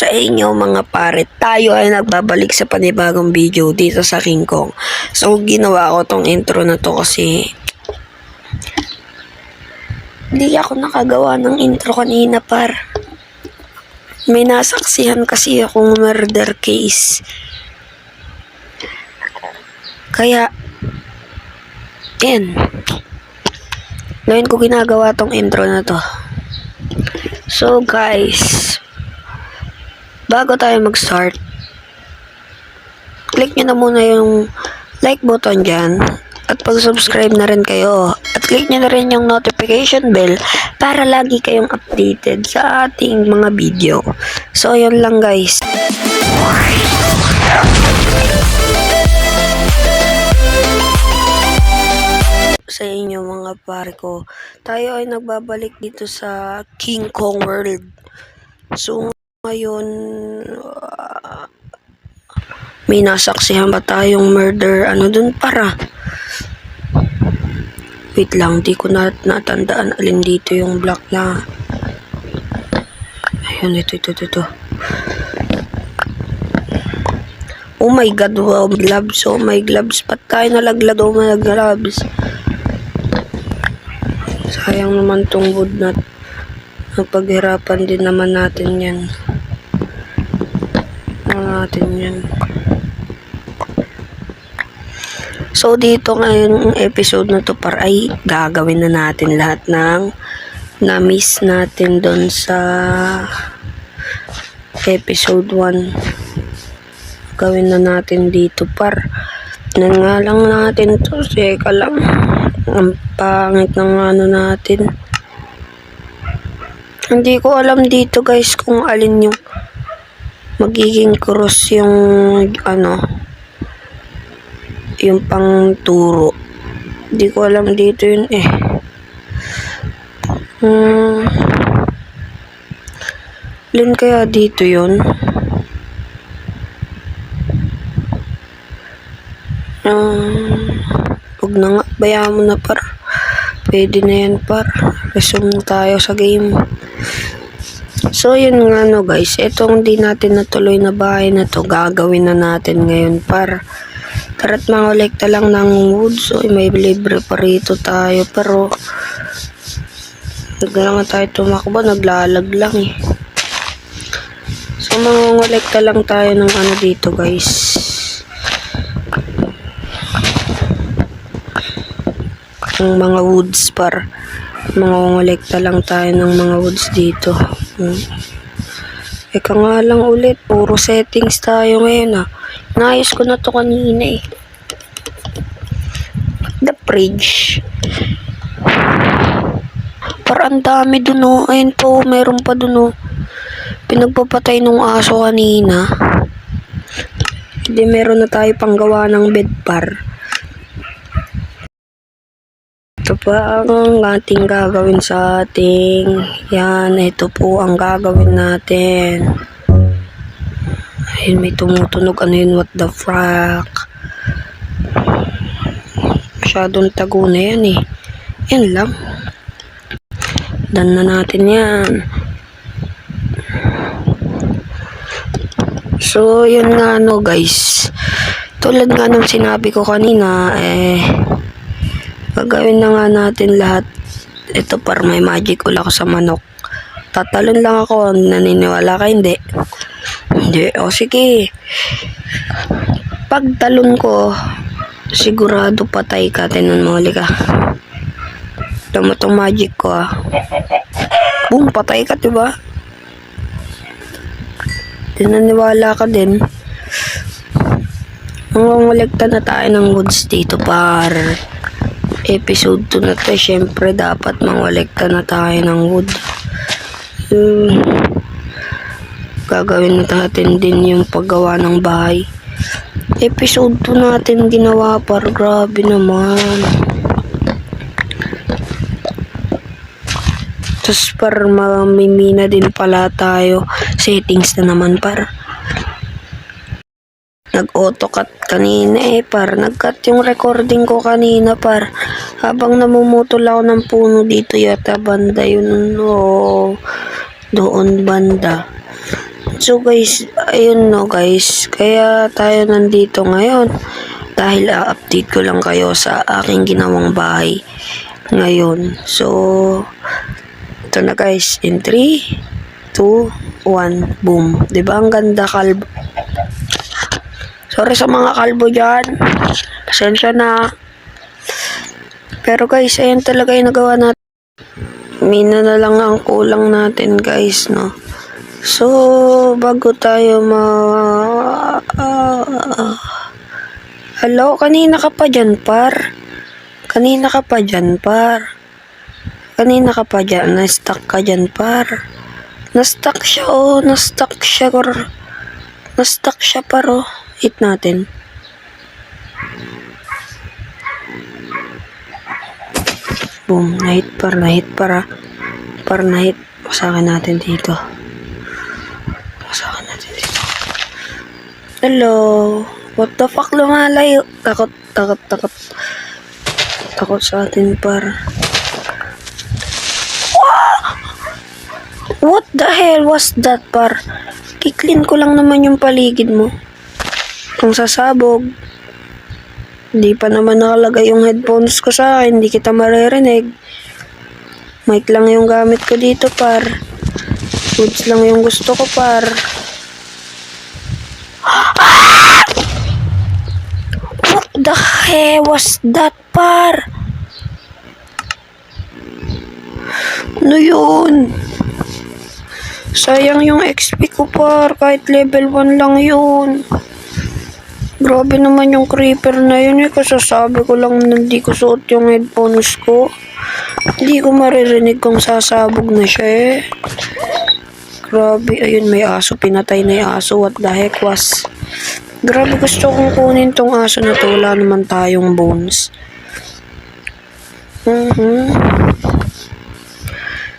sa inyo mga pare. Tayo ay nagbabalik sa panibagong video dito sa King Kong. So ginawa ko tong intro na to kasi hindi ako nakagawa ng intro kanina par. May nasaksihan kasi akong murder case. Kaya, yan. Ngayon ko ginagawa tong intro na to. So guys, bago tayo mag-start, click nyo na muna yung like button dyan at pag-subscribe na rin kayo at click nyo na rin yung notification bell para lagi kayong updated sa ating mga video. So, yun lang guys. sa inyo mga pare ko. Tayo ay nagbabalik dito sa King Kong World. So ngayon may nasaksihan ba tayong murder ano dun para? Wait lang, di ko na natandaan alin dito yung block na Ayun, ito, ito, ito, ito. Oh my god, wow, gloves, oh my gloves. Ba't tayo nalaglag, oh my gloves? Sayang naman tong wood na napaghirapan din naman natin yan. Ano natin yan. So dito ngayon episode na to par ay gagawin na natin lahat ng na-miss natin doon sa episode 1. Gawin na natin dito par. Nan nga lang natin to. Seka lang. Ang pangit ng ano natin. Hindi ko alam dito guys kung alin yung magiging cross yung ano yung pang turo. Hindi ko alam dito yun eh. Hmm. Alin kaya dito yun? Um, Huwag na nga, bayaan mo na par. Pwede na yan par. Resume tayo sa game. So yun nga no guys, itong di natin natuloy na bahay na to, gagawin na natin ngayon par. Tara't mangolekta lang ng wood, so may libre pa rito tayo, pero Huwag na lang tayo tumakbo, naglalag lang eh. So mangongolekta lang tayo ng ano dito guys. Ng mga woods par. Mangongolekta lang tayo ng mga woods dito. Hmm. Eka nga lang ulit puro settings tayo ngayon ah. Naayos ko na to kanina eh. The fridge. Parang ang dami dun oh. Ayun po meron pa dun oh. Pinagpapatay nung aso kanina. Hindi meron na tayo panggawa ng bed par ito pa ang ating gagawin sa ating yan, ito po ang gagawin natin. Ayun may tumutunog ano yun what the fuck masyadong tago na yan eh. Yan lang. Dan na natin yan. So yun nga no guys. Tulad nga ng sinabi ko kanina eh Gagawin na nga natin lahat. Ito para may magic ula ko sa manok. Tatalon lang ako. Naniniwala ka hindi? Hindi. O sige. Pag talon ko, sigurado patay ka. Tinan mo, ka. Tama magic ko ah. Boom, patay ka, diba? Tinaniwala ka din. Mangungulekta na tayo ng woods dito par episode 2 na to, syempre dapat mangolekta na tayo ng wood. Hmm, gagawin natin din yung paggawa ng bahay. Episode 2 natin ginawa par grabe naman. Tapos par mamimina din pala tayo. Settings na naman par nag-auto-cut kanina eh par. Nag-cut yung recording ko kanina par. Habang namumutol ako ng puno dito yata banda yun. No. Doon banda. So guys, ayun no guys. Kaya tayo nandito ngayon. Dahil a-update ko lang kayo sa aking ginawang bahay ngayon. So, ito na guys. In 3, 2, 1, boom. 'Di ba ang ganda kalbo? Sorry sa mga kalbo dyan. Pasensya na. Pero guys, ayun talaga yung nagawa natin. Mina na lang ang kulang natin guys, no? So, bago tayo ma... hello? Kanina ka pa dyan, par? Kanina ka pa dyan, par? Kanina ka pa dyan? Na-stuck ka dyan, par? Na-stuck siya, oh. Na-stuck siya, kor. Na-stuck siya, par, oh. Hit natin. Boom. Na-hit, par. Na-hit, para. Par, na-hit. Pasakin natin dito. Pasakin natin dito. Hello. What the fuck lumalayo? Takot, takot, takot. Takot sa atin, par. What the hell was that, par? Kiklin ko lang naman yung paligid mo. Kung sasabog. Hindi pa naman nakalagay yung headphones ko sa akin. Hindi kita maririnig. Mic lang yung gamit ko dito, par. Goods lang yung gusto ko, par. Ah! What the hell was that, par? Ano yun? Sayang yung XP ko, par. Kahit level 1 lang yun. Grabe naman yung creeper na yun eh. Kasasabi ko lang na hindi ko suot yung headphones ko. Hindi ko maririnig kung sasabog na siya eh. Grabe, ayun may aso. Pinatay na yung aso. What the heck was? Grabe gusto kong kunin tong aso na to. Wala naman tayong bones. Mhm.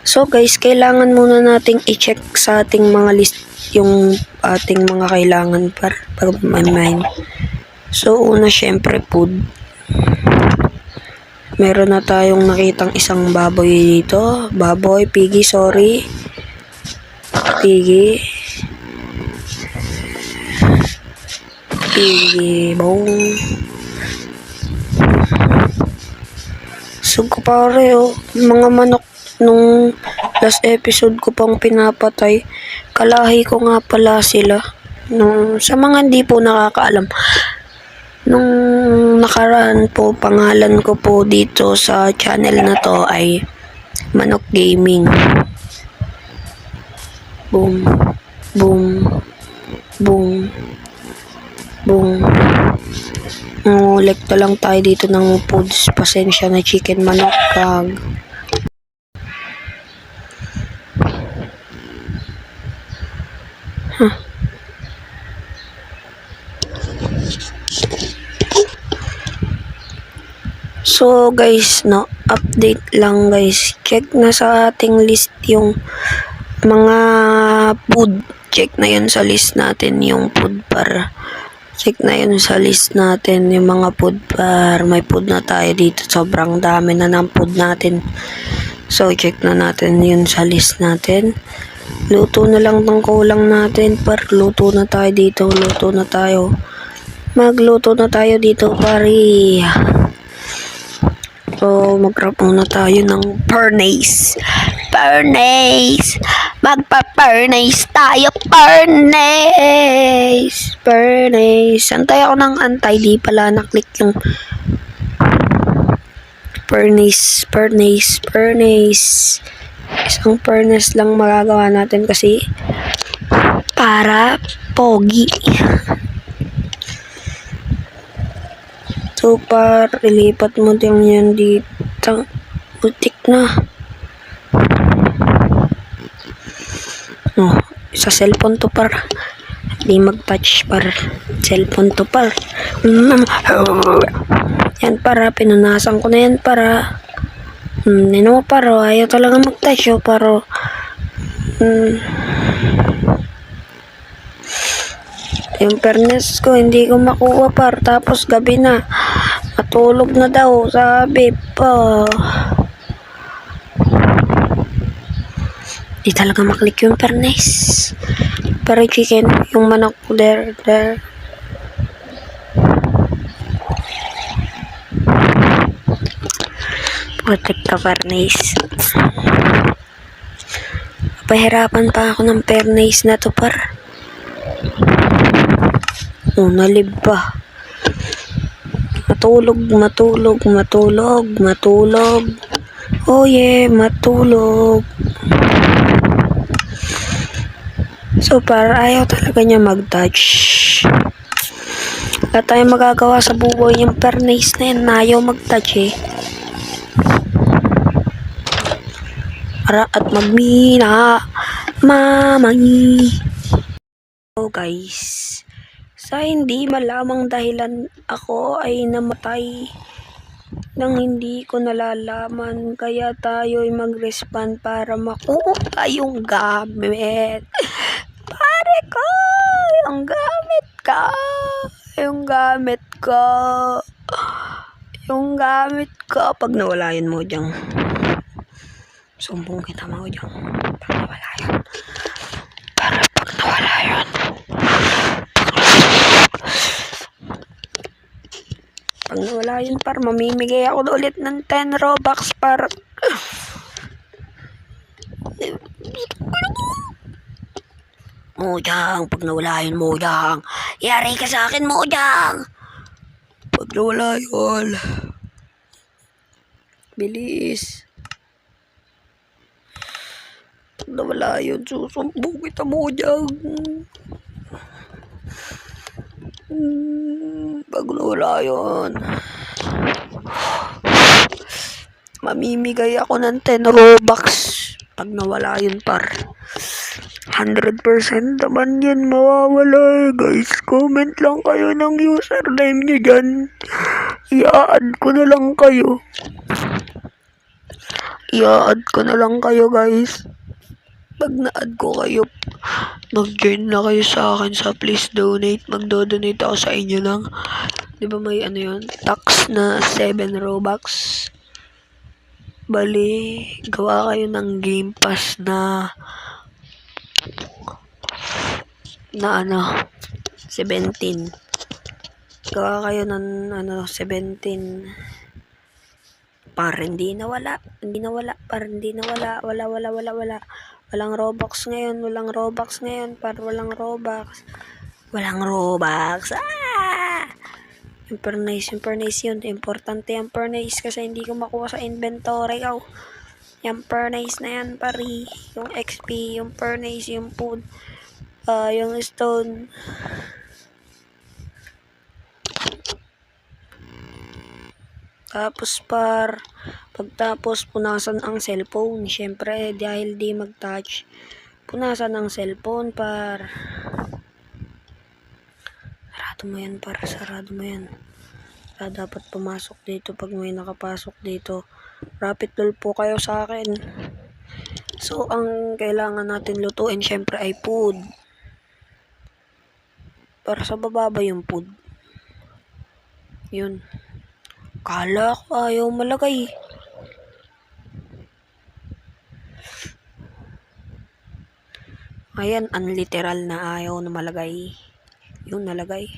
So guys, kailangan muna nating i-check sa ating mga list yung ating mga kailangan para pag mine. So una syempre food. Meron na tayong nakitang isang baboy dito. Baboy, piggy, sorry. Piggy. Piggy, bong. So pare oh, mga manok nung last episode ko pang pinapatay. Kalahi ko nga pala sila. Nung, sa mga hindi po nakakaalam, nung nakaraan po, pangalan ko po dito sa channel na to ay Manok Gaming. Boom, boom, boom, boom. Ngulekta lang tayo dito ng foods. Pasensya na chicken manok kag. So guys, no, update lang guys. Check na sa ating list yung mga food. Check na yun sa list natin yung food para. Check na yun sa list natin yung mga food par. May food na tayo dito. Sobrang dami na ng food natin. So check na natin yun sa list natin. Luto na lang ng kulang natin par. Luto na tayo dito. Luto na tayo. Magluto na tayo dito pari. So, mag-grab muna tayo ng Pernace. Pernace! Magpa-Pernace tayo! Pernace! Pernace! Antay ako ng antay. Di pala naklik yung Pernace, Pernace, Pernace. Isang Pernace lang magagawa natin kasi para pogi. So, par, ilipat mo din yan dito. Butik na. Oh, sa cellphone to par. Di mag-touch par. Cellphone to par. Mm, Yan para, pinunasan ko na yan para. Hmm, nino mo paro, ayaw talaga mag-touch oh, paro. Hmm. Yung fairness ko, hindi ko makuha par. Tapos gabi na. Matulog na daw, sabi pa. Di talaga maklik yung fairness. Pero chicken, yung manok there, there. Putik ka, Parnace. Pahirapan pa ako ng Pernace na to, par. Oh, nalib pa. Matulog, matulog, matulog, matulog. Oh yeah, matulog. So, par, ayaw talaga niya mag-touch. Wala tayong magagawa sa buhay yung Pernace na yan na ayaw mag-touch eh. Para at magmina, mamay. So guys, sa hindi malamang dahilan ako ay namatay nang hindi ko nalalaman kaya tayo'y mag-respond para makuha yung gamit. Pare ko, yung gamit ka, yung gamit ko, yung gamit ko. Pag nawala yun mo dyan, sumbong kita mo dyan. Pag nawala yun. Para pag nawala yun. Pag nawala yun, par, mamimigay ako ulit ng 10 Robux para... Mojang, pag nawala yun, Mojang. Yari ka sa akin, Mojang. Pag nawala yun. Bilis. Pag nawala yun, susumbong kita, Mojang. Hmm, pag nawala yun. Mamimigay ako ng 10 Robux. Pag nawala yun, par. 100% naman yan mawawala guys. Comment lang kayo ng username nyo dyan. I-add ko na lang kayo. I-add ko na lang kayo, guys. Pag na-add ko kayo, mag-join na kayo sa akin sa please donate. Magdo-donate ako sa inyo ng, di ba may ano yun, tax na 7 Robux. Bali, gawa kayo ng Game Pass na na ano 17 gawa kayo ng ano 17 para hindi nawala hindi nawala para hindi nawala wala wala wala wala walang robux ngayon walang robux ngayon para walang robux walang robux ah! Yung pernice yun. Importante yung pernice kasi hindi ko makuha sa inventory. Ko yung pernice na yan pari yung XP yung pernice yung food ah yung stone tapos par pagtapos punasan ang cellphone. Syempre dahil di mag-touch punasan ang cellphone par. Sarado mo yan par. Sarado mo yan. Kaya dapat pumasok dito pag may nakapasok dito. Rapid tool po kayo sa akin. So ang kailangan natin lutuin syempre ay food. Para sa baba ba yung food? Yun kala ko ayaw malagay Ayan, unliteral na ayaw na malagay. Yung nalagay.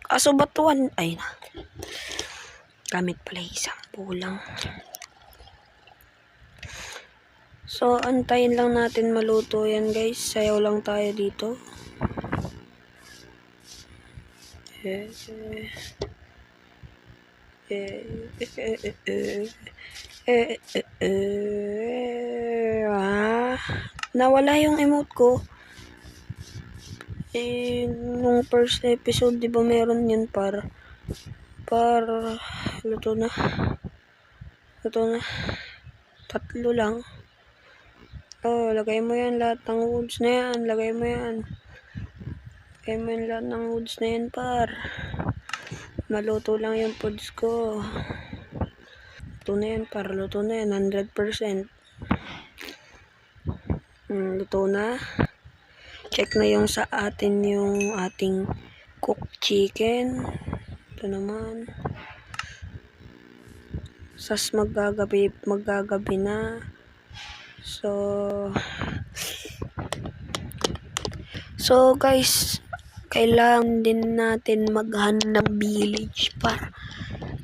Kaso batuan, ay na. Gamit pala isang pulang. So, antayin lang natin maluto yan guys. Sayaw lang tayo dito. Eh, eh. Eh, eh, eh, eh, eh. Eh, eh, eh, ah. Nawala yung emote ko. Eh, nung first episode, di ba meron yun par, par, luto na. Luto na. Tatlo lang. Oh, lagay mo yan lahat ng woods na yan. Lagay mo yan. Lagay mo yan lahat ng woods na yan par. Maluto lang yung foods ko. Luto na yan par. Luto na yan. 100%. Hmm, luto na. Check na yung sa atin yung ating cooked chicken. Ito naman. Sas magagabi, magagabi na. So, So guys, kailangan din natin maghanap ng village para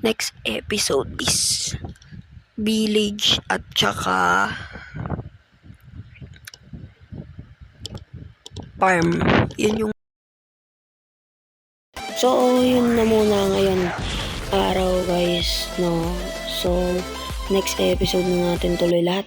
next episode is village at saka farm. Yun yung So, yun na muna ngayon araw guys, no? So, next episode na natin tuloy lahat.